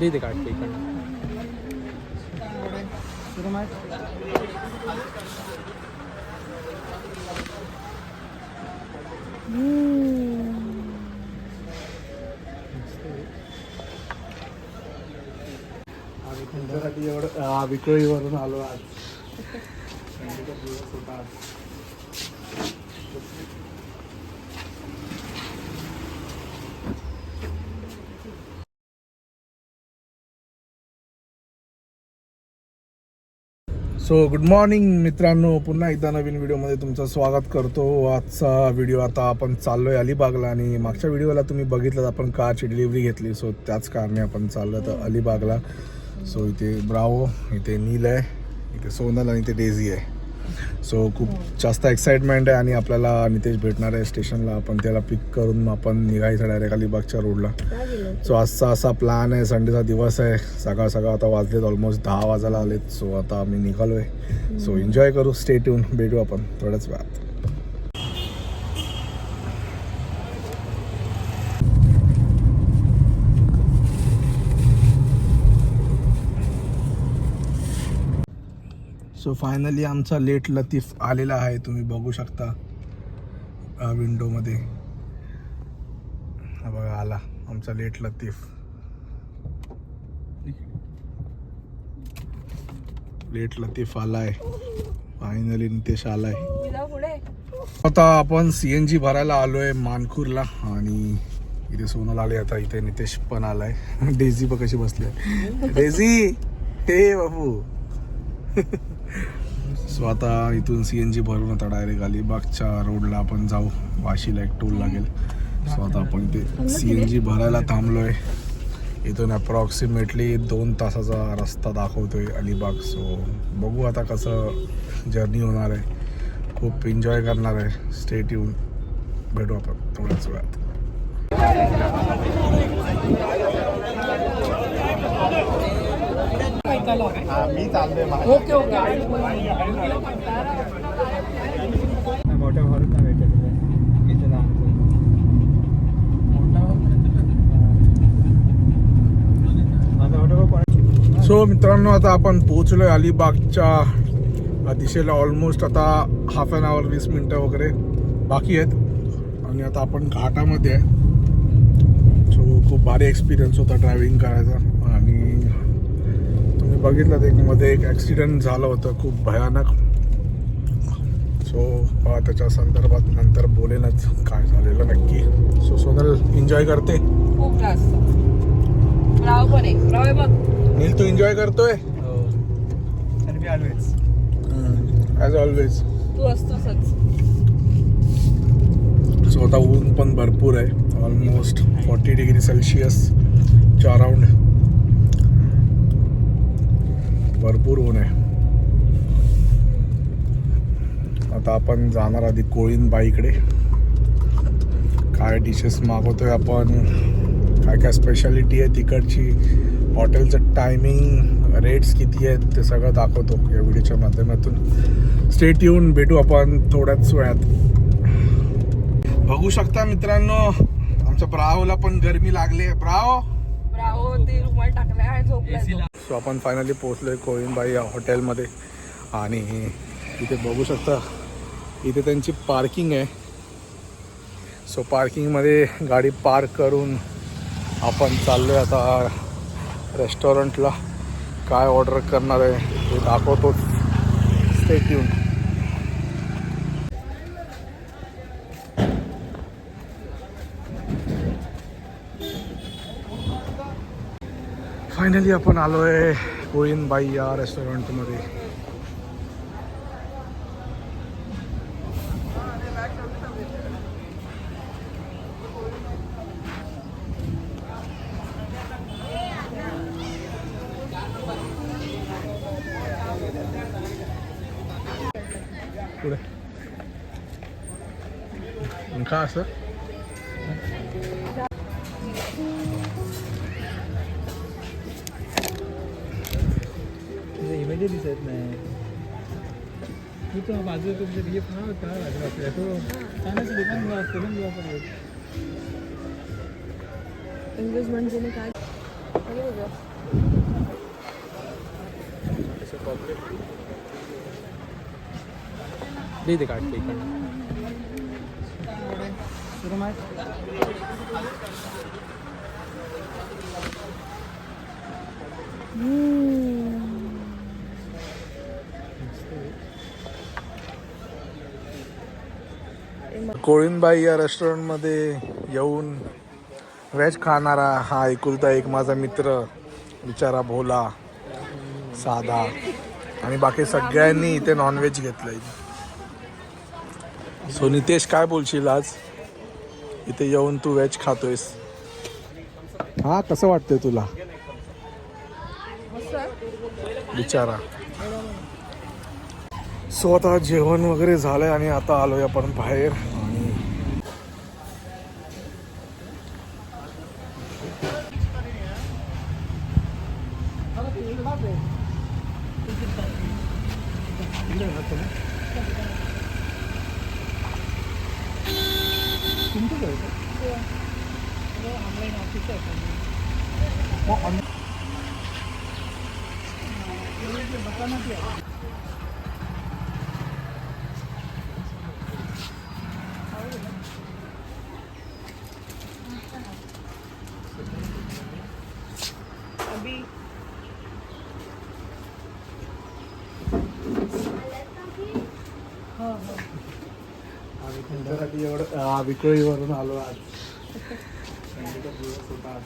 दे दे काढते इकडनं आम्ही तुमच्यासाठी एवढं हा, विक्रोळीवरून आलो आज सो गुड मॉर्निंग मित्रांनो. पुन्हा एकदा नवीन व्हिडिओमध्ये तुमचं स्वागत करतो. आजचा व्हिडिओ आता आपण चाललोय अलिबागला आणि मागच्या व्हिडिओला तुम्ही बघितलं आपण कारची डिलिव्हरी घेतली. सो त्याच कारणे आपण चाललो तर अलिबागला. सो इथे ब्रावो इथे नील आहे इथे सोनल आणि इथे डेझी आहे. सो खूप जास्त एक्साइटमेंट आहे आणि आपल्याला नितेश भेटणार आहे स्टेशनला. आपण त्याला पिक करून आपण निघायचं डायरेक्ट अलिबागच्या रोडला सो आजचा असा प्लॅन आहे. संडेचा दिवस आहे. सकाळ सकाळ आता वाजलेत ऑलमोस्ट दहा वाजायला आलेत. सो आता आम्ही निघालो आहे सो एन्जॉय करू. स्टे ट्यून भेटू आपण. थोड्याच वेळात. सो फायनली आमचा लेट लतीफ आलेला आहे तुम्ही बघू शकता. विंडोमध्ये हा बघा आला आमचा लेट लतीफ. लेट लतीफ आलाय. फायनली नितेश आलाय. आता आपण सी एन जी भरायला आलोय मानखूरला आणि इथे सोनल आले आता इथे नितेश पण आलाय. डेझी बघ कशी बसली डेझी हे बाबू. सो आता इथून सी एन जी भरून आता डायरेक्ट अलिबागच्या रोडला आपण जाऊ. वाशीला एक टोल लागेल. सो आता आपण ते सी एन जी भरायला थांबलोय. इथून अप्रॉक्सिमेटली दोन तासाचा रस्ता दाखवतोय अलिबाग. सो बघू आता कसं जर्नी होणार आहे. खूप एन्जॉय करणार आहे. स्टेट येऊन भेटू आपण थोड्याच वेळात. मी चाललोय ओके ओके. मोठ्या हॉलत ना भेटत इथे सो मित्रांनो आता आपण पोहोचलोय अलिबागच्या दिशेला ऑलमोस्ट आता हाफ अन आवर वीस मिनटं वगैरे बाकी आहेत. आणि आता आपण घाटामध्ये आहे. सो खूप भारी एक्सपिरियन्स होता ड्रायव्हिंग करायचा. बघितलं एक मध्ये एक ॲक्सिडेंट झालं होतं खूप भयानक. सो त्याच्या संदर्भात नंतर बोलेनच काय झालेलं नक्की. सो सोनल एन्जॉय करते? नील तू एन्जॉय करतोय? आणि मी ऑलवेज ॲज ऑलवेज तू सो आता ऊन पण भरपूर आहे. ऑलमोस्ट फॉर्टी डिग्री सेल्सिअसच्या अराउंड भरपूर ऊन आहे. आता आपण जाणार आधी कोळीनबाईकडे काय डिशेस मागवतोय आपण? काय काय स्पेशालिटी आहे तिकडची? हॉटेलचं टायमिंग रेट्स किती आहेत ते सगळं दाखवतो या व्हिडिओच्या माध्यमातून. स्टेट येऊन भेटू आपण थोड्याच वेळात. बघू शकता मित्रांनो आमच्या ब्रावला पण गरमी लागली आहे. ब्राव राव ते रुमाल टाकलाय झोपलाय तो. सो आपण फायनली पोहोचलोय कोळीनबाई या हॉटेलमध्ये आणि इथे बघू शकता इथे त्यांची पार्किंग आहे. सो पार्किंगमध्ये गाडी पार्क करून आपण चाललो आहे आता रेस्टॉरंटला काय ऑर्डर करणार आहे हे दाखवतो स्टेट येऊन फायनली आपण आलो आहे कोळीनबाई या रेस्टॉरंटमध्ये पुढे. का असं. इमेज दिसत नाही. तू तो बाजू तुमचं दिली पण होता बाजू बाजूला तो छानच दुकान करून दिला पाहिजे एंगेजमेंट म्हणजे काय. दे दे सुरू कोळीनबाई या रेस्टॉरंटमध्ये येऊन व्हेज खाणारा हा एकुलता एक माझा मित्र बिचारा भोला साधा आणि बाकी सगळ्यांनी इथे नॉनव्हेज घेतलंय. सो नितेश काय बोलशील आज? इथे येऊन तू व्हेज खातोयस. हा कसं वाटतंय तुला? बिचारा. सो आता जेवण वगैरे झालंय आणि आता आलोय आपण बाहेर. आणि अभी आम्ही तुमच्यासाठी एवढं हा, विक्रोळीवरून आलो आज संडेचा दिवस होता आज.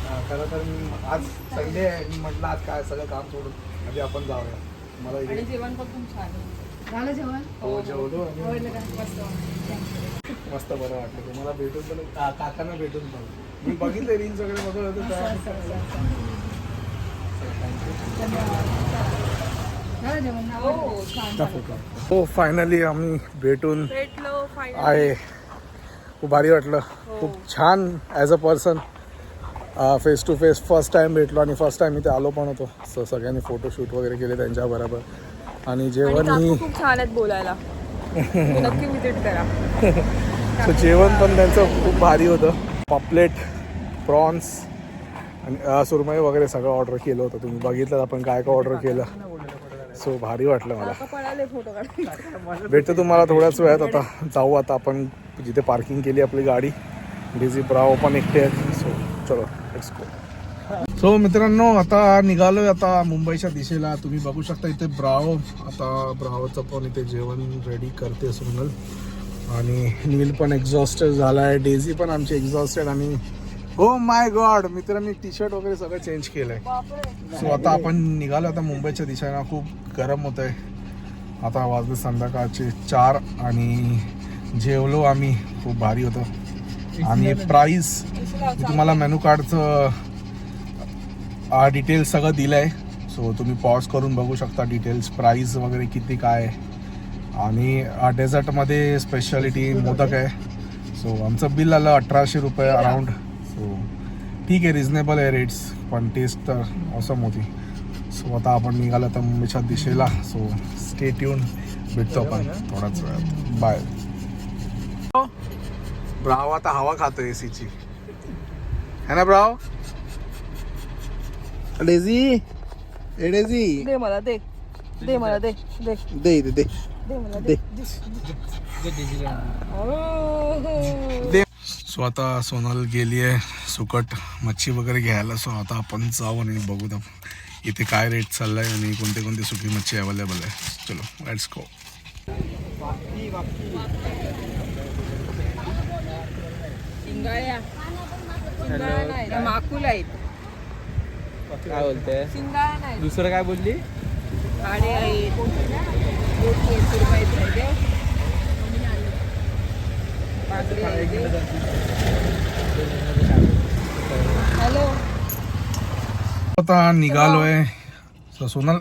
हा, खरं तर मी आज संडे आहे मी म्हटलं आज काय सगळं काम सोडून आधी आपण जाऊया मला आणि जेवण पण खूप छान आहे. झालं जेवण हो जेवलो आणि आवडलं का मस्त मस्त बरं वाटलं. तुम्हाला भेटून पण काकांना भेटून पण. मी बघितले रील सगळे बघत होते हो छान हो फायनली आम्ही भेटून भेटलो फायनल आहे. खूप भारी वाटलं. खूप छान as a person face to face first time भेटलो आणि फर्स्ट टाइम इथे आलो पण होतो. सो सगळ्यांनी फोटोशूट वगैरे केले त्यांच्याबरोबर आणि आणि जेवण ही खूप छान आहेत बोलायला. नक्की विजिट करा. सो जेवण पण त्यांचं खूप भारी होतं. पॉपलेट प्रॉन्स आणि सुरमई वगैरे सगळं ऑर्डर केलं होतं. तुम्ही बघितलं आपण काय काय ऑर्डर केलं. सो भारी वाटलं मला. भेटतो तुम्हाला थोड्याच वेळात. आता जाऊ आता आपण जिथे पार्किंग केली आपली गाडी. डिझी ब्राव पण एकटे आहेत. सो चलो लेट्स गो सो मित्रांनो आता निघालोय आता मुंबईच्या दिशेला. तुम्ही बघू शकता इथे ब्राव आता ब्रावचं पण इथे जेवण रेडी करते सोनल आणि नील पण एक्झॉस्टेड झाला आहे डेझी पण आमची एक्झॉस्टेड आणि हो माय गॉड मित्र मी टी शर्ट वगैरे सगळं चेंज केलंय. सो आता आपण निघालो आता मुंबईच्या दिशेला खूप गरम होत आहे आता वाजले संध्याकाळचे चार आणि जेवलो आम्ही खूप भारी होतं. आणि प्राईस मी तुम्हाला मेनू कार्डचं डिटेल्स सगळं दिलं आहे सो तुम्ही पॉज करून बघू शकता डिटेल्स प्राईस वगैरे किती काय आहे. आणि डेझर्टमध्ये स्पेशालिटी मोदक आहे. सो आमचं बिल आलं अठराशे रुपये अराउंड सो ठीक आहे रिझनेबल आहे रेट्स पण टेस्ट तर ऑसम होती. सो आता आपण निघालो आता मुंबईच्या दिशेला. सो स्टेट येऊन भेटतो आपण थोड्याच वेळात. बाय ब्राव आता हवा खातो एसीची है ना ब्राव? डेझी? ए डेझी? दे मला दे. दे मला दे दे दे. दे. दे दे सो आता सोनल गेली आहे सुकट मच्छी वगैरे घ्यायला. सो आता आपण जाऊ आणि बघू दा इथे काय रेट चाललाय आणि कोणते कोणते सुकी मच्छी अवेलेबल आहे. चलो लेट्स गो माकुल आहेत. काय बोलते? दुसरं काय बोलली? हॅलो आता निघालोय सो सोनल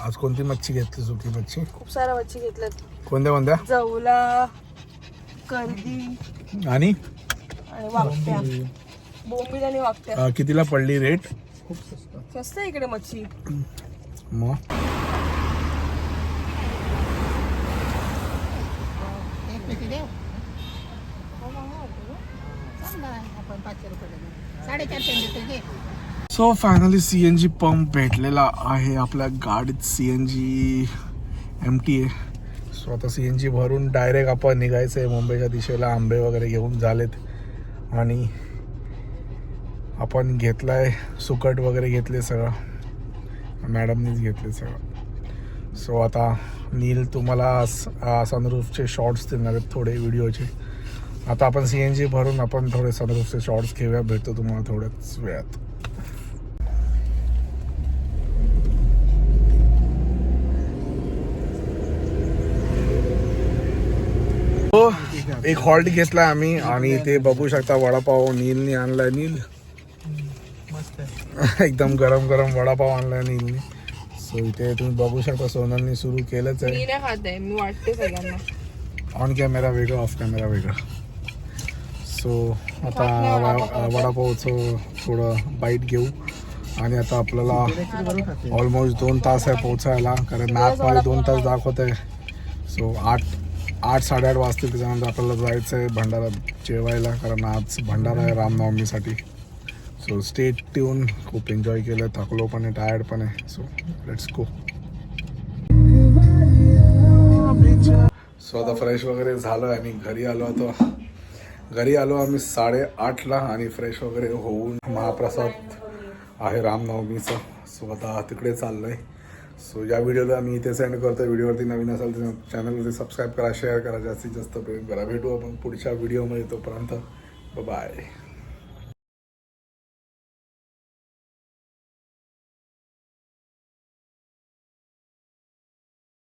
आज कोणती मच्छी घेतली सुकी मच्छी? खूप साऱ्या मच्छी घेतल्यात. कोणत्या कोणत्या? जवला कर्दी आणि? वागत्या बोंबील आणि वागत्या अं, कितीला पडली रेट खूप स्वस्त स्वस्त आहे इकडे मच्छी. मग? So finally C N G pump भेटलेला आहे आपल्या गाडीत. C N G M T आहे सो आता सी एन जी भरून डायरेक्ट आपण निघायचं आहे मुंबईच्या दिशेला. आंबे वगैरे घेऊन झालेत. आणि आपण घेतलाय सुकट वगैरे घेतले सगळं. मॅडमनीच घेतले सगळं. सो आता नील तुम्हाला सनरूफचे शॉर्ट्स देणार आहेत थोडे व्हिडिओचे आता आपण सी एन जी भरून आपण थोडे सनरूफचे शॉर्ट्स घेऊया. भेटतो तुम्हाला थोड्याच वेळात. हो एक हॉल्ट घेतलाय आम्ही आणि ते बघू शकता वडापाव नीलनी आणलाय. नील? मस्त आहे. एकदम गरम गरम वडापाव आणलाय नीलनी. सो इथे तुम्ही बघू शकता सोनलनी सुरू केलंच आहे. मी नाही खात आहे. मी वाटते सगळ्यांना. ऑन कॅमेरा वेगळं ऑफ कॅमेरा वेगळं. सो आता व- वडापावचं थोडं बाईट घेऊ. आणि आता आपल्याला ऑलमोस्ट दोन तास आहे पोचायला कारण मॅपमध्ये दोन तास दाखवत आहे सो आठ आठ साडेआठ वाजतील त्याच्यानंतर आपल्याला जायचं आहे भंडारा जेवायला कारण आज भंडारा आहे रामनवमीसाठी. सो स्टेट ट्यून खूप एन्जॉय केलं थकलो पण आहे टायर्ड पण आहे. सो लेट्स गो सो आता फ्रेश वगैरे झालं आणि घरी आलो आता. घरी आलो आम्ही साडेआठला आणि फ्रेश वगैरे होऊन महाप्रसाद आहे रामनवमीचा. सो आता तिकडे आहे सो या व्हिडिओला मी इथे सेंड करतो व्हिडिओवरती नवीन असाल तर चॅनलवरती सबस्क्राईब करा शेअर करा. जास्तीत जास्त प्रेम करा. भेटू आपण पुढच्या व्हिडिओमध्ये तोपर्यंत. बाय